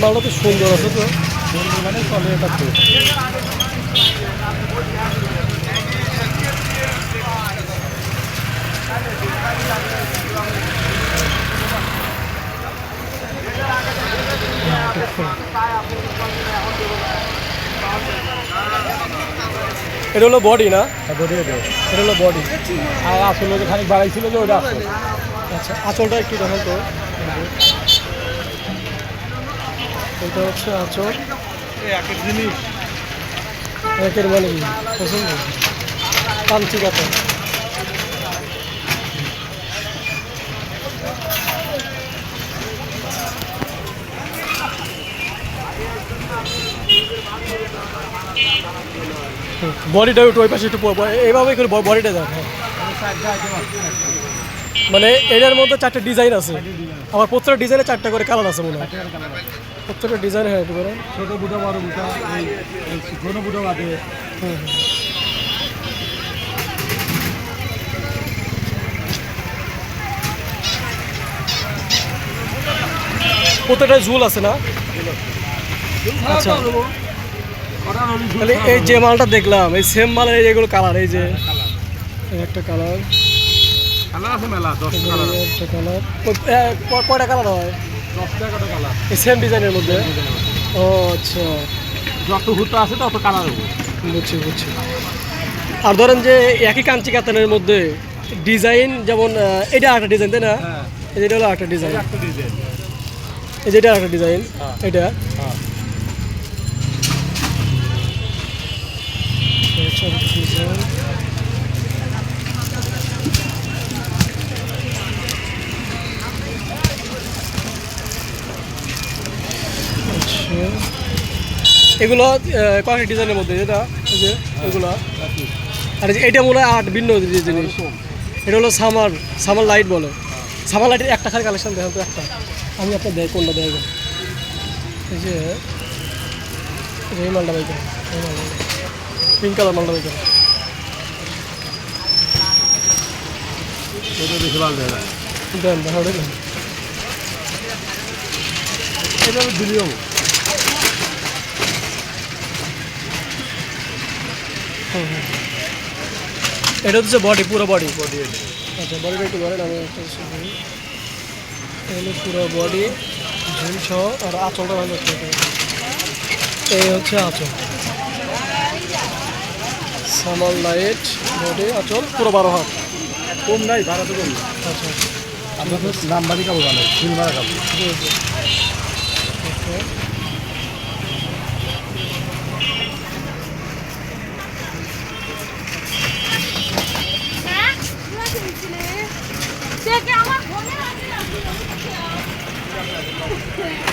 মালটা তো সুন্দর আছে তো। মানে চলে এটা তো এটা হলো বডি না? বডিয়ে দেয় এটা হলো বডি আর আসলে যে খানিক বাড়াইছিল যে ওটা আচ্ছা আঁচলটা একটু দেখেন তো। এটা হচ্ছে আঁচল। একের জিনিস একের মানে কি? পছন্দ? কাতা বডিটা একটু ওই পাশে একটু এইভাবে করে বডিটা দেখ হ্যাঁ। মানে এটার মধ্যে চারটে ডিজাইন আছে। আমার প্রত্যেকটা ডিজাইনে চারটা করে কালার আছে মনে হয়। প্রত্যেকটা ডিজাইন হ্যাঁ একটু করে ছোট বুটো বড় বুটো ঘন বুটো বাদে হুম হুম। প্রত্যেকটা ঝুল আছে না? আচ্ছা। তাহলে এই যে মালটা দেখলাম এই সেম মালের এই যেগুলো কালার এই যে এই একটা কালার কয়টা কালার হয়? সেম ডিজাইনের মধ্যে? ও আচ্ছা। যত হুতো আছে তত কালার হবে। বুঝছি বুঝছি। আর ধরেন যে একই কাঞ্চি কাতানের মধ্যে ডিজাইন যেমন এটা একটা ডিজাইন তাই না? হ্যাঁ। এটা হলো একটা ডিজাইন এই যে এটা একটা ডিজাইন হ্যাঁ। এটা। হ্যাঁ। এটা হচ্ছে ডিজাইন আচ্ছা এগুলো কয়েকটা ডিজাইনের মধ্যে যেটা যে এগুলো। আর এটা মনে হয় আট ভিন্ন জিনিস। এটা হলো সামার সামার লাইট বলে। সামার লাইটের একটা খালি কালেকশন তো একটা। আমি আপনার দেয় কোনটা দেয় এই যে এই যে এই মালটা বাইক পিঙ্ক কালার মালটা বাইক দেন দেখা দেন এটা দিলেও এটা হচ্ছে বডি পুরো বডি বডি আচ্ছা বডিটা একটু ধরেন আমি হলো পুরো বডি ঝুল সহ আর আঁচলটা ভালো এই হচ্ছে আঁচল। সামাল লাইট বডি আঁচল পুরো বারো হাত। কম নাই ভাড়া তো কম। আচ্ছা আমরা তো নাম্বারই কাপড় ভালো তিন ভাড়া কাপড় Okay.